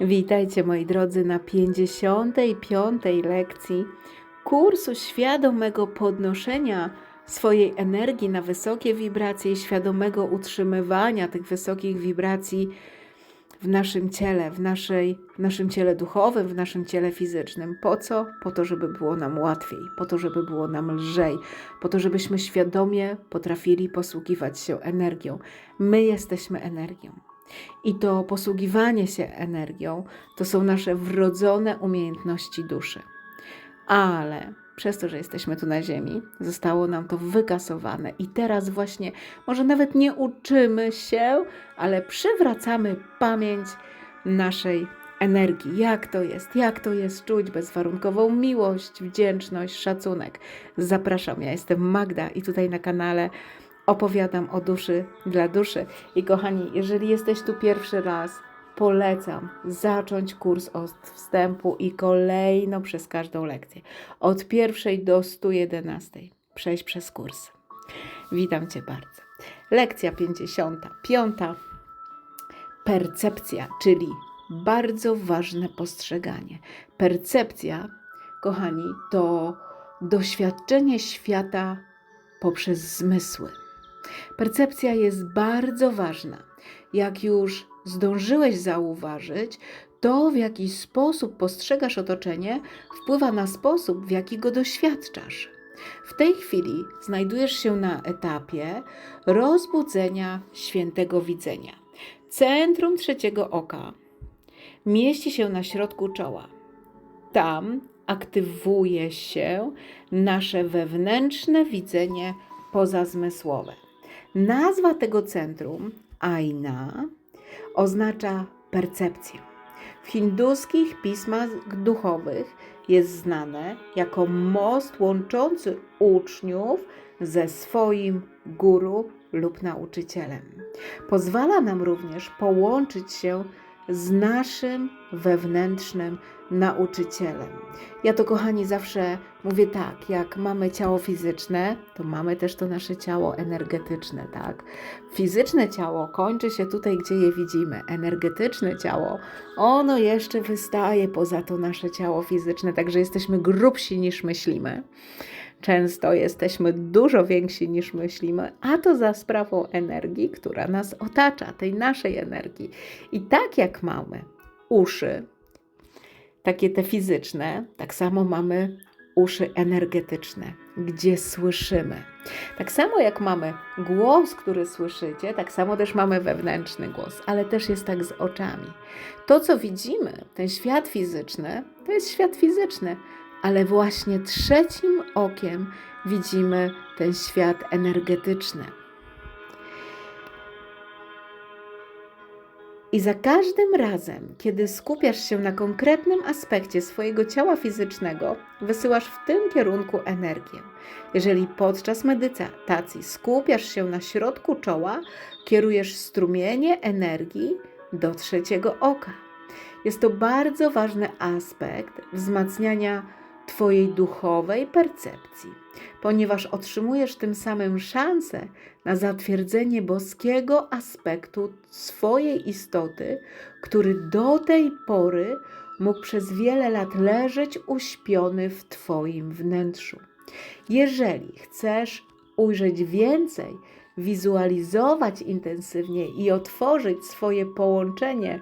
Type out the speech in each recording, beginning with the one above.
Witajcie moi drodzy na 55. lekcji kursu świadomego podnoszenia swojej energii na wysokie wibracje i świadomego utrzymywania tych wysokich wibracji w naszym ciele, w, naszej, w naszym ciele duchowym, w naszym ciele fizycznym. Po co? Po to, żeby było nam łatwiej, po to, żeby było nam lżej, po to, żebyśmy świadomie potrafili posługiwać się energią. My jesteśmy energią. I to posługiwanie się energią to są nasze wrodzone umiejętności duszy. Ale przez to, że jesteśmy tu na Ziemi, zostało nam to wykasowane i teraz właśnie może nawet nie uczymy się, ale przywracamy pamięć naszej energii. Jak to jest? Jak to jest czuć bezwarunkową miłość, wdzięczność, szacunek? Zapraszam, ja jestem Magda i tutaj na kanale opowiadam o duszy dla duszy. I kochani, jeżeli jesteś tu pierwszy raz, polecam zacząć kurs od wstępu i kolejno przez każdą lekcję. Od pierwszej do 111. Przejść przez kurs. Witam Cię bardzo. Lekcja 55. Percepcja, czyli bardzo ważne postrzeganie. Percepcja, kochani, to doświadczenie świata poprzez zmysły. Percepcja jest bardzo ważna. Jak już zdążyłeś zauważyć, to w jaki sposób postrzegasz otoczenie wpływa na sposób, w jaki go doświadczasz. W tej chwili znajdujesz się na etapie rozbudzenia świętego widzenia. Centrum trzeciego oka mieści się na środku czoła. Tam aktywuje się nasze wewnętrzne widzenie pozazmysłowe. Nazwa tego centrum, Aina, oznacza percepcję. W hinduskich pismach duchowych jest znane jako most łączący uczniów ze swoim guru lub nauczycielem. Pozwala nam również połączyć się z naszym wewnętrznym nauczycielem. Ja to, kochani, zawsze mówię tak: jak mamy ciało fizyczne, to mamy też to nasze ciało energetyczne, tak? Fizyczne ciało kończy się tutaj, gdzie je widzimy. Energetyczne ciało, ono jeszcze wystaje poza to nasze ciało fizyczne, także jesteśmy grubsi niż myślimy. Często jesteśmy dużo więksi niż myślimy, a to za sprawą energii, która nas otacza, tej naszej energii. I tak jak mamy uszy, takie te fizyczne, tak samo mamy uszy energetyczne, gdzie słyszymy. Tak samo jak mamy głos, który słyszycie, tak samo też mamy wewnętrzny głos, ale też jest tak z oczami. To, co widzimy, ten świat fizyczny, to jest świat fizyczny, ale właśnie trzecim okiem widzimy ten świat energetyczny. I za każdym razem, kiedy skupiasz się na konkretnym aspekcie swojego ciała fizycznego, wysyłasz w tym kierunku energię. Jeżeli podczas medytacji skupiasz się na środku czoła, kierujesz strumienie energii do trzeciego oka. Jest to bardzo ważny aspekt wzmacniania Twojej duchowej percepcji, ponieważ otrzymujesz tym samym szansę na zatwierdzenie boskiego aspektu swojej istoty, który do tej pory mógł przez wiele lat leżeć uśpiony w Twoim wnętrzu. Jeżeli chcesz ujrzeć więcej, wizualizować intensywnie i otworzyć swoje połączenie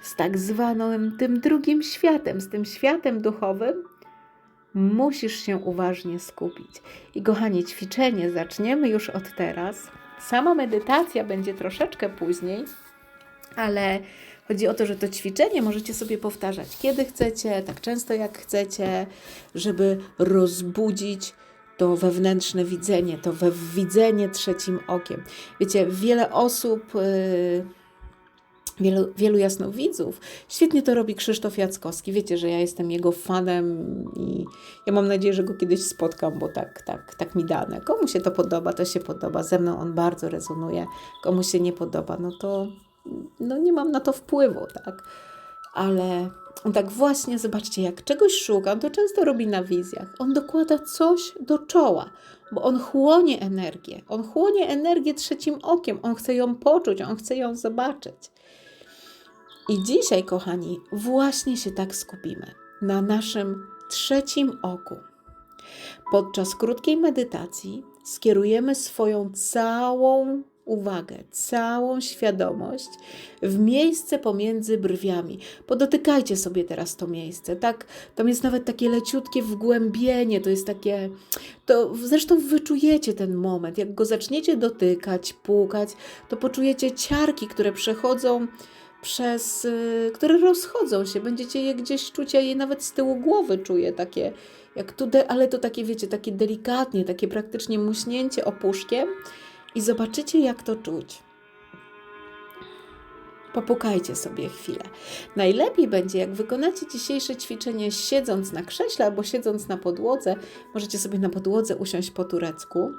z tak zwanym tym drugim światem, z tym światem duchowym, musisz się uważnie skupić. I kochani, ćwiczenie zaczniemy już od teraz. Sama medytacja będzie troszeczkę później, ale chodzi o to, że to ćwiczenie możecie sobie powtarzać kiedy chcecie, tak często jak chcecie, żeby rozbudzić to wewnętrzne widzenie, to we widzenie trzecim okiem. Wiecie, wiele osób. Yy, wielu, wielu jasnowidzów. Świetnie to robi Krzysztof Jackowski. Wiecie, że ja jestem jego fanem i ja mam nadzieję, że go kiedyś spotkam, bo tak, tak, tak mi dane. Komu się to podoba, to się podoba. Ze mną on bardzo rezonuje. Komu się nie podoba, no to no nie mam na to wpływu, tak? Ale on tak właśnie, zobaczcie, jak czegoś szuka, on to często robi na wizjach. On dokłada coś do czoła, bo on chłonie energię. On chłonie energię trzecim okiem. On chce ją poczuć, on chce ją zobaczyć. I dzisiaj, kochani, właśnie się tak skupimy na naszym trzecim oku. Podczas krótkiej medytacji skierujemy swoją całą uwagę, całą świadomość w miejsce pomiędzy brwiami. Podotykajcie sobie teraz to miejsce, tak? Tam jest nawet takie leciutkie wgłębienie, to jest takie, to zresztą wyczujecie ten moment, jak go zaczniecie dotykać, pukać, to poczujecie ciarki, które przechodzą przez, y, które rozchodzą się, będziecie je gdzieś czuć, ja je nawet z tyłu głowy czuję takie, jak tu, ale to takie wiecie, takie delikatnie, takie praktycznie muśnięcie opuszkiem, i zobaczycie, jak to czuć. Popukajcie sobie chwilę. Najlepiej będzie, jak wykonacie dzisiejsze ćwiczenie siedząc na krześle albo siedząc na podłodze. Możecie sobie na podłodze usiąść po turecku.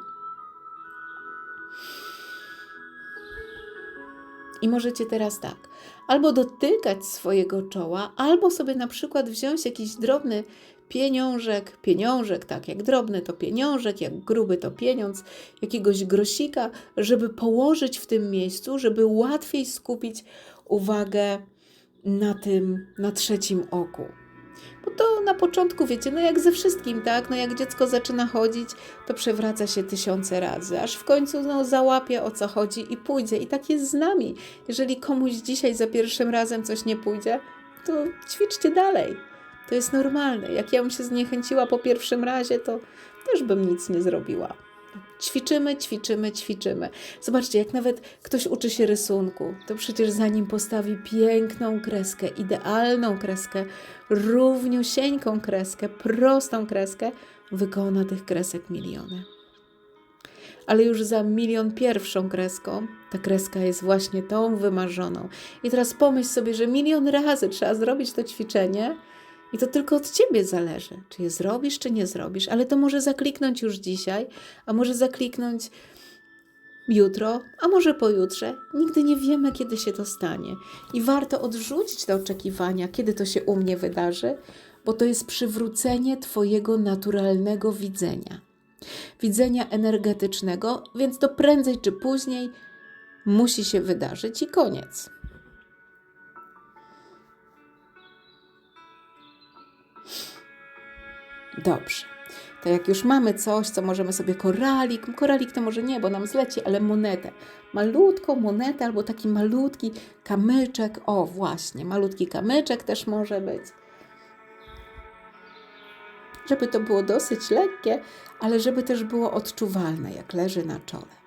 I możecie teraz tak, albo dotykać swojego czoła, albo sobie na przykład wziąć jakiś drobny pieniążek, pieniążek, tak jak drobny to pieniążek, jak gruby to pieniądz, jakiegoś grosika, żeby położyć w tym miejscu, żeby łatwiej skupić uwagę na tym, na trzecim oku. To na początku, wiecie, no jak ze wszystkim, tak? No jak dziecko zaczyna chodzić, to przewraca się tysiące razy, aż w końcu no, załapie o co chodzi i pójdzie. I tak jest z nami. Jeżeli komuś dzisiaj za pierwszym razem coś nie pójdzie, to ćwiczcie dalej. To jest normalne. Jak ja bym się zniechęciła po pierwszym razie, to też bym nic nie zrobiła. Ćwiczymy, ćwiczymy, ćwiczymy. Zobaczcie, jak nawet ktoś uczy się rysunku, to przecież zanim postawi piękną kreskę, idealną kreskę, równiusieńką kreskę, prostą kreskę, wykona tych kresek miliony. Ale już za milion pierwszą kreską, ta kreska jest właśnie tą wymarzoną. I teraz pomyśl sobie, że milion razy trzeba zrobić to ćwiczenie, i to tylko od ciebie zależy, czy je zrobisz, czy nie zrobisz, ale to może zakliknąć już dzisiaj, a może zakliknąć jutro, a może pojutrze. Nigdy nie wiemy, kiedy się to stanie. I warto odrzucić te oczekiwania, kiedy to się u mnie wydarzy, bo to jest przywrócenie Twojego naturalnego widzenia. Widzenia energetycznego, więc to prędzej czy później musi się wydarzyć i koniec. Dobrze. To jak już mamy coś, co możemy sobie koralik, koralik to może nie, bo nam zleci, ale monetę. Malutką monetę albo taki malutki kamyczek. O, właśnie, malutki kamyczek też może być. Żeby to było dosyć lekkie, ale żeby też było odczuwalne, jak leży na czole.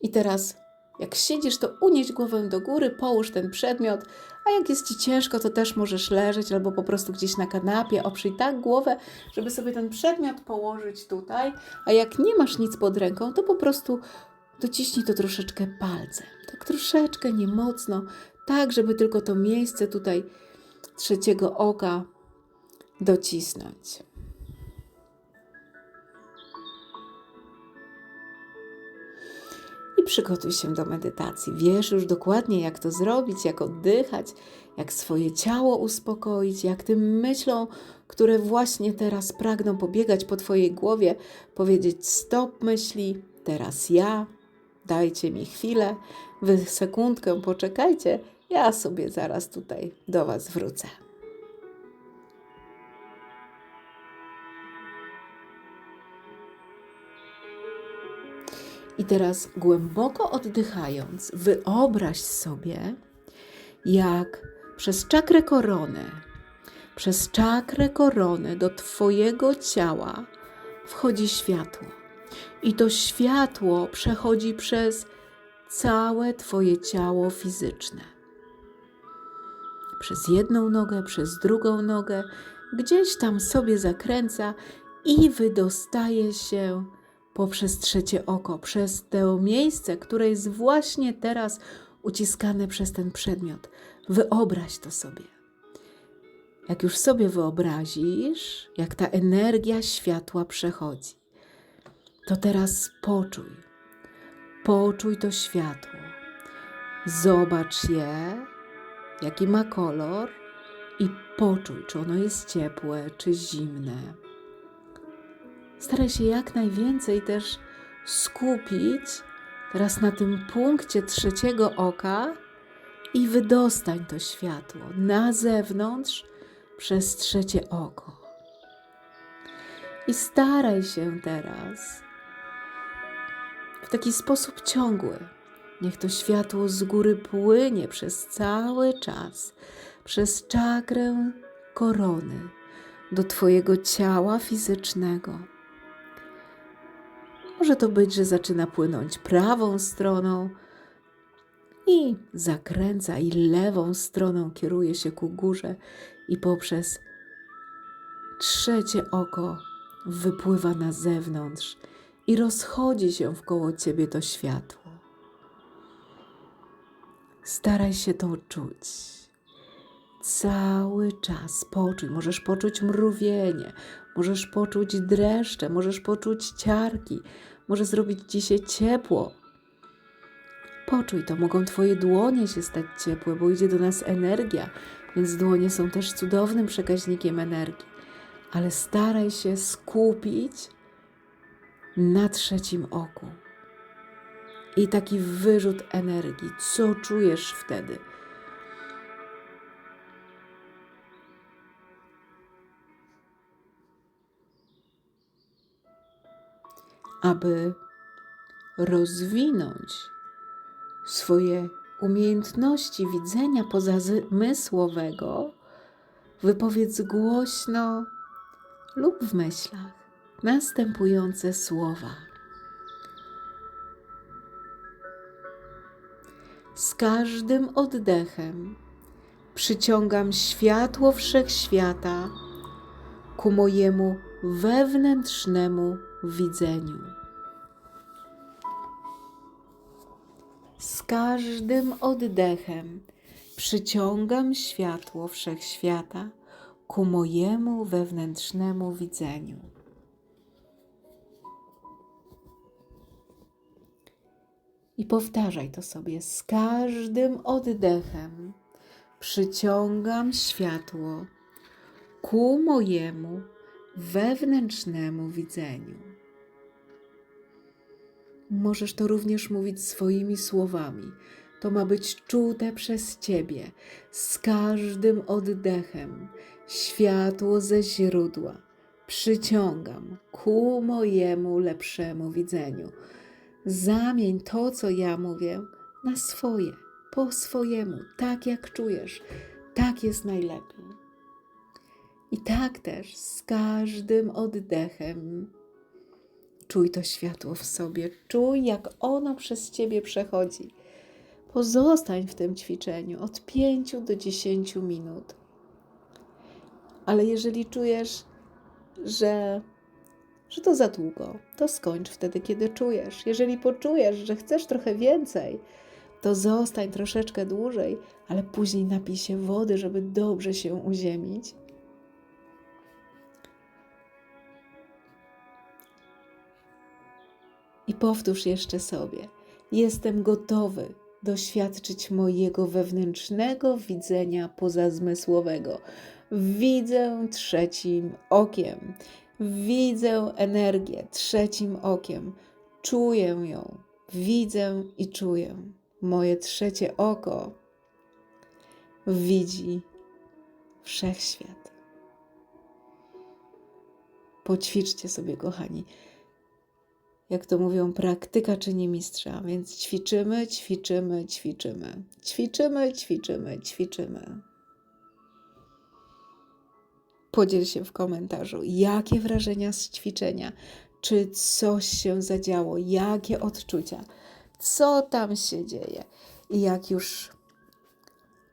I teraz jak siedzisz, to unieś głowę do góry, połóż ten przedmiot, a jak jest ci ciężko, to też możesz leżeć albo po prostu gdzieś na kanapie, oprzyj tak głowę, żeby sobie ten przedmiot położyć tutaj, a jak nie masz nic pod ręką, to po prostu dociśnij to troszeczkę palcem. Tak troszeczkę, nie mocno, tak, żeby tylko to miejsce tutaj trzeciego oka docisnąć. Przygotuj się do medytacji. Wiesz już dokładnie, jak to zrobić, jak oddychać, jak swoje ciało uspokoić, jak tym myślom, które właśnie teraz pragną pobiegać po Twojej głowie, powiedzieć: Stop, myśli, teraz ja, dajcie mi chwilę, wy sekundkę poczekajcie, ja sobie zaraz tutaj do Was wrócę. I teraz głęboko oddychając, wyobraź sobie, jak przez czakrę korony, przez czakrę korony do Twojego ciała wchodzi światło. I to światło przechodzi przez całe Twoje ciało fizyczne. Przez jedną nogę, przez drugą nogę, gdzieś tam sobie zakręca i wydostaje się poprzez trzecie oko, przez to miejsce, które jest właśnie teraz uciskane przez ten przedmiot. Wyobraź to sobie. Jak już sobie wyobrazisz, jak ta energia światła przechodzi, to teraz poczuj, poczuj to światło. Zobacz je, jaki ma kolor i poczuj, czy ono jest ciepłe, czy zimne Staraj się jak najwięcej też skupić Teraz na tym punkcie trzeciego oka i wydostań to światło na zewnątrz przez trzecie oko. I staraj się teraz w taki sposób ciągły. Niech to światło z góry płynie przez cały czas, przez czakrę korony do Twojego ciała fizycznego. Może to być, że zaczyna płynąć prawą stroną i zakręca, i lewą stroną kieruje się ku górze, i poprzez trzecie oko wypływa na zewnątrz i rozchodzi się wkoło ciebie to światło. Staraj się to czuć. Cały czas poczuj. Możesz poczuć mrówienie, możesz poczuć dreszcze, możesz poczuć ciarki, może zrobić ci się ciepło. Poczuj to, mogą Twoje dłonie się stać ciepłe, bo idzie do nas energia, więc dłonie są też cudownym przekaźnikiem energii. Ale staraj się skupić na trzecim oku. I taki wyrzut energii. Co czujesz wtedy? Aby rozwinąć swoje umiejętności widzenia pozamysłowego, wypowiedz głośno lub w myślach następujące słowa. Z każdym oddechem przyciągam światło wszechświata ku mojemu wewnętrznemu widzeniu. Z każdym oddechem przyciągam światło wszechświata ku mojemu wewnętrznemu widzeniu. I powtarzaj to sobie. Z każdym oddechem przyciągam światło ku mojemu wewnętrznemu widzeniu. Możesz to również mówić swoimi słowami. To ma być czute przez Ciebie. Z każdym oddechem światło ze źródła przyciągam ku mojemu lepszemu widzeniu. Zamień to, co ja mówię, na swoje, po swojemu, tak jak czujesz. Tak jest najlepiej. I tak też z każdym oddechem czuj to światło w sobie, czuj, jak ono przez ciebie przechodzi. Pozostań w tym ćwiczeniu od 5 do 10 minut. Ale jeżeli czujesz, że, że to za długo, to skończ wtedy, kiedy czujesz. Jeżeli poczujesz, że chcesz trochę więcej, to zostań troszeczkę dłużej, ale później napij się wody, żeby dobrze się uziemić. I powtórz jeszcze sobie: Jestem gotowy doświadczyć mojego wewnętrznego widzenia pozazmysłowego. Widzę trzecim okiem, widzę energię trzecim okiem, czuję ją, widzę i czuję. Moje trzecie oko widzi wszechświat. Poćwiczcie sobie, kochani jak to mówią, praktyka czyni mistrza, więc ćwiczymy, ćwiczymy, ćwiczymy. Ćwiczymy, ćwiczymy, ćwiczymy. Podziel się w komentarzu, jakie wrażenia z ćwiczenia, czy coś się zadziało, jakie odczucia, co tam się dzieje. I jak już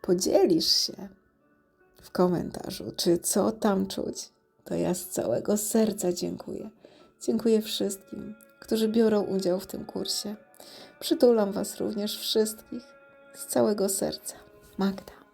podzielisz się w komentarzu, czy co tam czuć, to ja z całego serca dziękuję. Dziękuję wszystkim, którzy biorą udział w tym kursie. Przytulam Was również wszystkich z całego serca. Magda.